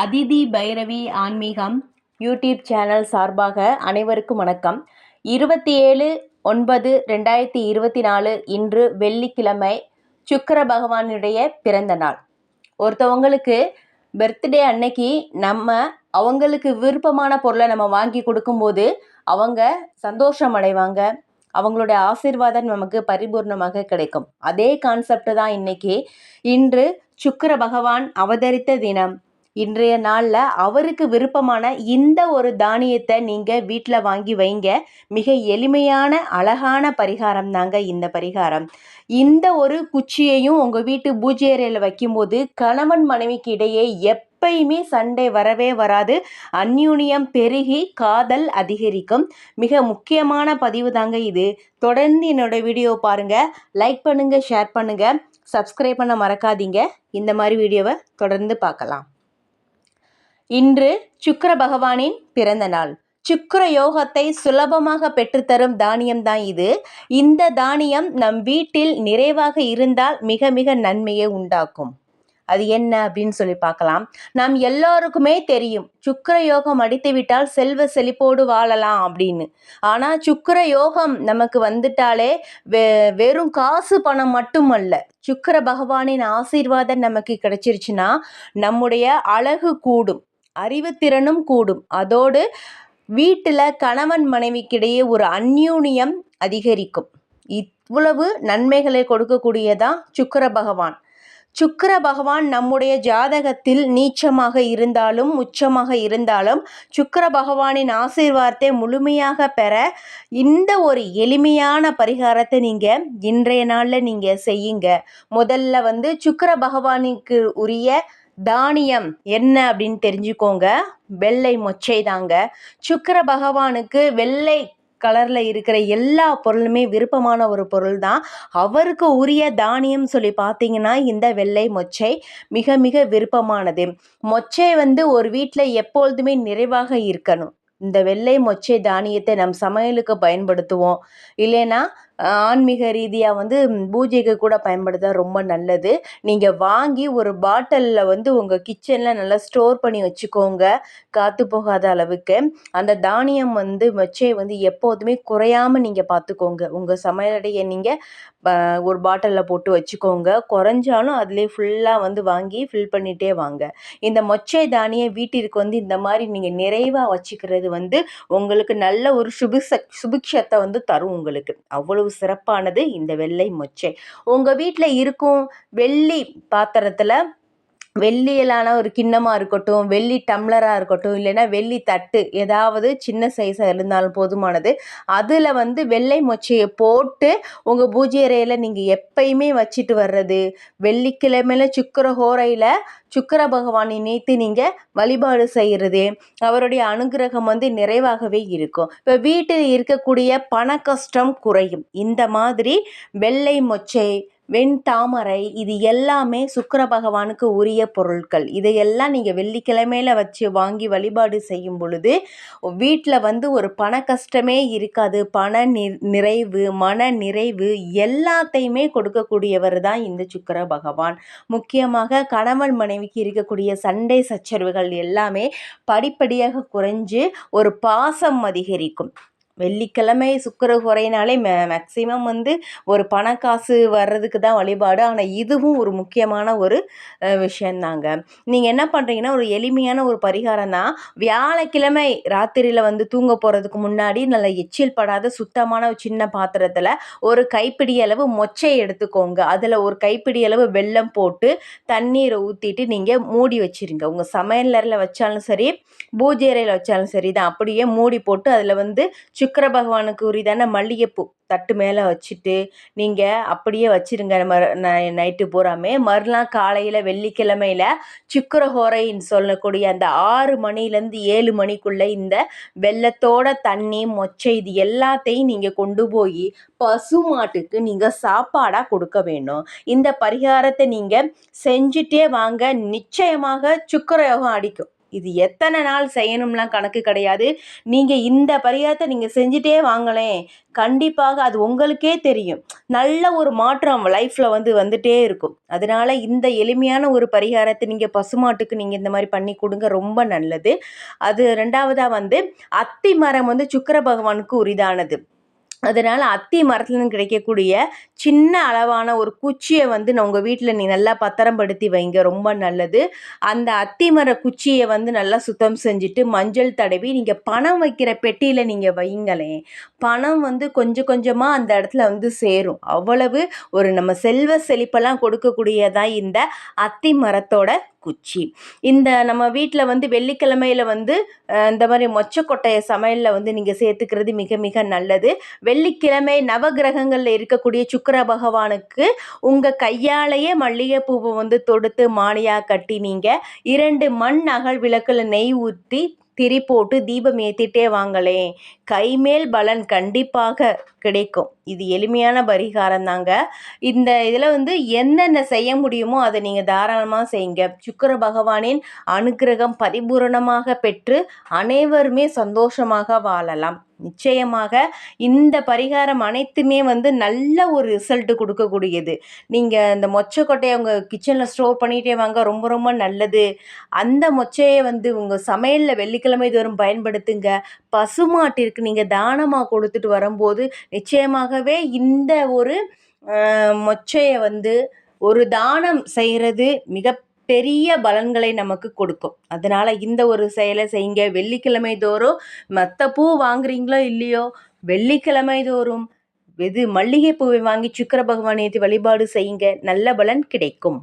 அதிதி பைரவி ஆன்மீகம் YouTube channel சார்பாக அனைவருக்கும் வணக்கம். இருபத்தி ஏழு ஒன்பது ரெண்டாயிரத்தி இருபத்தி நாலு இன்று வெள்ளிக்கிழமை சுக்கர பகவானுடைய பிறந்த நாள். ஒருத்தவங்களுக்கு பர்த்டே அன்னைக்கு நம்ம அவங்களுக்கு விருப்பமான பொருளை நம்ம வாங்கி கொடுக்கும்போது அவங்க சந்தோஷம் அடைவாங்க. அவங்களுடைய ஆசீர்வாதம் நமக்கு பரிபூர்ணமாக கிடைக்கும். அதே கான்செப்ட் தான் இன்னைக்கு. இன்று சுக்கர பகவான் அவதரித்த தினம். இன்றைய நாளில் அவருக்கு விருப்பமான இந்த ஒரு தானியத்தை நீங்கள் வீட்டில் வாங்கி வைங்க. மிக எளிமையான அழகான பரிகாரம் தாங்க இந்த பரிகாரம். இந்த ஒரு குச்சியையும் உங்கள் வீட்டு பூஜை அறையில் வைக்கும்போது கணவன் மனைவிக்கு இடையே எப்பயுமே சண்டை வரவே வராது. அந்யூனியம் பெருகி காதல் அதிகரிக்கும். மிக முக்கியமான பதிவு தாங்க இது. தொடர்ந்து என்னோட வீடியோ பாருங்கள் லைக் பண்ணுங்கள் ஷேர் பண்ணுங்கள் சப்ஸ்கிரைப் பண்ண மறக்காதீங்க. இந்த மாதிரி வீடியோவை தொடர்ந்து பார்க்கலாம். இன்று சுக்கர பகவானின் பிறந்த நாள். சுக்கர யோகத்தை சுலபமாக பெற்றுத்தரும் தானியம் தான் இது. இந்த தானியம் நம் வீட்டில் நிறைவாக இருந்தால் மிக மிக நன்மையை உண்டாக்கும். அது என்ன அப்படின்னு சொல்லி பார்க்கலாம். நாம் எல்லோருக்குமே தெரியும். சுக்கர யோகம் அடித்து விட்டால் செல்வ செழிப்போடு வாழலாம் அப்படின்னு. ஆனால் சுக்கர யோகம் நமக்கு வந்துட்டாலே வெ வெறும் காசு பணம் மட்டுமல்ல. சுக்கர பகவானின் ஆசீர்வாதம் நமக்கு கிடைச்சிருச்சுன்னா நம்முடைய அழகு கூடும். அறிவுத்திறனும் கூடும். அதோடு வீட்டில் கணவன் மனைவிக்கிடையே ஒரு அந்யூனியம் அதிகரிக்கும். இவ்வளவு நன்மைகளை கொடுக்கக்கூடியதான் சுக்கர பகவான். சுக்கர பகவான் நம்முடைய ஜாதகத்தில் நீச்சமாக இருந்தாலும் உச்சமாக இருந்தாலும் சுக்கர பகவானின் ஆசீர்வாதத்தை முழுமையாக பெற இந்த ஒரு எளிமையான பரிகாரத்தை நீங்கள் இன்றைய நாளில் நீங்கள் செய்யுங்க. முதல்ல வந்து சுக்கர பகவானுக்கு உரிய தானியம் என்ன அப்படின்னு தெரிஞ்சுக்கோங்க. வெள்ளை மொச்சை தாங்க. சுக்கர பகவானுக்கு வெள்ளை கலரில் இருக்கிற எல்லா பொருளுமே விருப்பமான ஒரு பொருள் தான். அவருக்கு உரிய தானியம் சொல்லி பார்த்தீங்கன்னா இந்த வெள்ளை மொச்சை மிக மிக விருப்பமானது. மொச்சை வந்து ஒரு வீட்டில் எப்பொழுதுமே நிறைவாக இருக்கணும். இந்த வெள்ளை மொச்சை தானியத்தை நம் சமையலுக்கு பயன்படுத்துவோம். இல்லைன்னா ஆன்மீக ரீதியாக வந்து பூஜைக்கு கூட பயன்படுத்த ரொம்ப நல்லது. நீங்கள் வாங்கி ஒரு பாட்டிலில் வந்து உங்கள் கிச்சனில் நல்லா ஸ்டோர் பண்ணி வச்சுக்கோங்க. காற்று போகாத அளவுக்கு. அந்த தானியம் வந்து வச்சே வந்து எப்போதுமே குறையாமல் நீங்கள் பார்த்துக்கோங்க உங்கள் சமையலடையை நீங்கள் ஒரு பாட்டிலில் போட்டு வச்சுக்கோங்க. குறைஞ்சாலும் அதிலே ஃபுல்லாக வந்து வாங்கி ஃபில் பண்ணிகிட்டே வாங்க. இந்த மொச்சை தானிய வீட்டிற்கு வந்து இந்த மாதிரி நீங்கள் நிறைவாக வச்சுக்கிறது வந்து உங்களுக்கு நல்ல ஒரு சுபிச சுபிக்ஷத்தை வந்து தரும் உங்களுக்கு. அவ்வளவு சிறப்பானது இந்த வெள்ளை மொச்சை. உங்கள் வீட்டில் இருக்கும் வெள்ளி பாத்திரத்தில் வெள்ளியிலான ஒரு கிண்ணமாக இருக்கட்டும் வெள்ளி டம்ளராக இருக்கட்டும் இல்லைன்னா வெள்ளி தட்டு ஏதாவது சின்ன சைஸாக இருந்தாலும் போதுமானது. அதில் வந்து வெள்ளை மொச்சையை போட்டு உங்கள் பூஜை அறையில் நீங்கள் எப்பயுமே வச்சுட்டு வர்றது. வெள்ளிக்கிழமையில் சுக்கர ஹோரையில் சுக்கர பகவானை நினைத்து நீங்கள் வழிபாடு செய்கிறது அவருடைய அனுகிரகம் வந்து நிறைவாகவே இருக்கும். இப்போ வீட்டில் இருக்கக்கூடிய பண கஷ்டம் குறையும். இந்த மாதிரி வெள்ளை மொச்சை வெண்தாமரை இது எல்லாமே சுக்கர பகவானுக்கு உரிய பொருட்கள். இதையெல்லாம் நீங்கள் வெள்ளிக்கிழமையில் வச்சு வாங்கி வழிபாடு செய்யும் பொழுது வீட்டில் வந்து ஒரு பண கஷ்டமே இருக்காது. பண நி நிறைவு மன நிறைவு எல்லாத்தையுமே கொடுக்கக்கூடியவர் தான் இந்த சுக்கர பகவான். முக்கியமாக கணவன் மனைவிக்கு இருக்கக்கூடிய சண்டை சச்சரவுகள் எல்லாமே படிப்படியாக குறைஞ்சு ஒரு பாசம் அதிகரிக்கும். வெள்ளிக்கிழமை சுக்கர குறையினாலே மே மேக்ஸிமம் வந்து ஒரு பணக்காசு வர்றதுக்கு தான் வழிபாடு. ஆனால் இதுவும் ஒரு முக்கியமான ஒரு விஷயந்தாங்க. நீங்கள் என்ன பண்ணுறீங்கன்னா ஒரு எளிமையான ஒரு பரிகாரம் தான் வியாழக்கிழமை ராத்திரியில் வந்து தூங்க போகிறதுக்கு முன்னாடி நல்லா எச்சில் படாத சுத்தமான சின்ன பாத்திரத்தில் ஒரு கைப்பிடி அளவு மொச்சை எடுத்துக்கோங்க. அதில் ஒரு கைப்பிடி அளவு வெள்ளம் போட்டு தண்ணீரை ஊற்றிட்டு நீங்கள் மூடி வச்சுருங்க. உங்கள் சமையலரில் வச்சாலும் சரி பூஜை அறையில் வச்சாலும் சரி தான் அப்படியே மூடி போட்டு அதில் வந்து சுக்கர பகவானுக்கு உரிதான மல்லிகைப்பூ தட்டு மேலே வச்சுட்டு நீங்கள் அப்படியே வச்சுருங்க. மறு நைட்டு பூராமே. மறுநாள் காலையில் வெள்ளிக்கிழமையில் சுக்கரஹோரைன்னு சொல்லக்கூடிய அந்த ஆறு மணிலேருந்து ஏழு மணிக்குள்ளே இந்த வெள்ளத்தோட தண்ணி மொச்சை இது எல்லாத்தையும் நீங்கள் கொண்டு போய் பசு மாட்டுக்கு நீங்கள் சாப்பாடாக கொடுக்க வேணும். இந்த பரிகாரத்தை நீங்கள் செஞ்சுட்டே வாங்க. நிச்சயமாக சுக்கரயோகம் அடிக்கும். இது எத்தனை நாள் செய்யணும்லாம் கணக்கு கிடையாது. நீங்கள் இந்த பரிகாரத்தை நீங்கள் செஞ்சுட்டே வாங்களேன். கண்டிப்பாக அது உங்களுக்கே தெரியும். நல்ல ஒரு மாற்றம் லைஃப்பில் வந்து வந்துட்டே இருக்கும். அதனால் இந்த எளிமையான ஒரு பரிகாரத்தை நீங்கள் பசுமாட்டுக்கு நீங்கள் இந்த மாதிரி பண்ணி கொடுங்க ரொம்ப நல்லது. அது ரெண்டாவதாக வந்து அத்தி மரம் வந்து சுக்கர பகவானுக்கு உரிதானது. அதனால் அத்தி மரத்துலேருந்து கிடைக்கக்கூடிய சின்ன அளவான ஒரு குச்சியை வந்து நான் உங்கள் வீட்டில் நீ நல்லா பத்திரப்படுத்தி வைங்க ரொம்ப நல்லது. அந்த அத்தி மர குச்சியை வந்து நல்லா சுத்தம் செஞ்சுட்டு மஞ்சள் தடவி நீங்கள் பணம் வைக்கிற பெட்டியில் நீங்கள் வைங்களேன் பணம் வந்து கொஞ்சம் கொஞ்சமாக அந்த இடத்துல வந்து சேரும். அவ்வளவு ஒரு நம்ம செல்வ செழிப்பெல்லாம் கொடுக்கக்கூடியதான் இந்த அத்தி மரத்தோட குச்சி. இந்த நம்ம வீட்டில் வந்து வெள்ளிக்கிழமையில் வந்து இந்த மாதிரி மொச்சக்கொட்டையை சமையலில் வந்து நீங்கள் சேர்த்துக்கிறது மிக மிக நல்லது. வெள்ளிக்கிழமை நவகிரகங்களில் இருக்கக்கூடிய சுக்கர பகவானுக்கு உங்கள் கையாலேயே மல்லிகைப்பூவை வந்து தொடுத்து மாலையாக கட்டி நீங்கள் இரண்டு மண் அகல் விளக்கில் நெய் ஊற்றி திரி போட்டு தீபம் ஏற்றிட்டே வாங்களேன் கைமேல் பலன் கண்டிப்பாக கிடைக்கும். இது எளிமையான பரிகாரம் தாங்க. இந்த இதில் வந்து என்னென்ன செய்ய முடியுமோ அதை நீங்கள் தாராளமாக செய்யுங்க. சுக்கர பகவானின் அனுகிரகம் பரிபூரணமாக பெற்று அனைவருமே சந்தோஷமாக வாழலாம். நிச்சயமாக இந்த பரிகாரம் அனைத்துமே வந்து நல்ல ஒரு ரிசல்ட்டு கொடுக்கக்கூடியது. நீங்கள் இந்த மொச்சக்கொட்டையை உங்கள் கிச்சனில் ஸ்டோர் பண்ணிகிட்டே வாங்க ரொம்ப ரொம்ப நல்லது. அந்த மொச்சையை வந்து உங்கள் சமையலில் வெள்ளிக்கிழமை தோறும் பயன்படுத்துங்க. பசுமாட்டிற்கு நீங்கள் தானமாக கொடுத்துட்டு வரும்போது நிச்சயமாகவே இந்த ஒரு மொச்சையை வந்து ஒரு தானம் செய்கிறது மிக பெரிய பலன்களை நமக்கு கொடுக்கும். அதனால் இந்த ஒரு செயலை செய்யுங்க. வெள்ளிக்கிழமை தோறும் மற்ற பூ வாங்குறீங்களோ இல்லையோ வெள்ளிக்கிழமை தோறும் இது மல்லிகை பூவை வாங்கி சுக்கர பகவான் வழிபாடு செய்யுங்க. நல்ல பலன் கிடைக்கும்.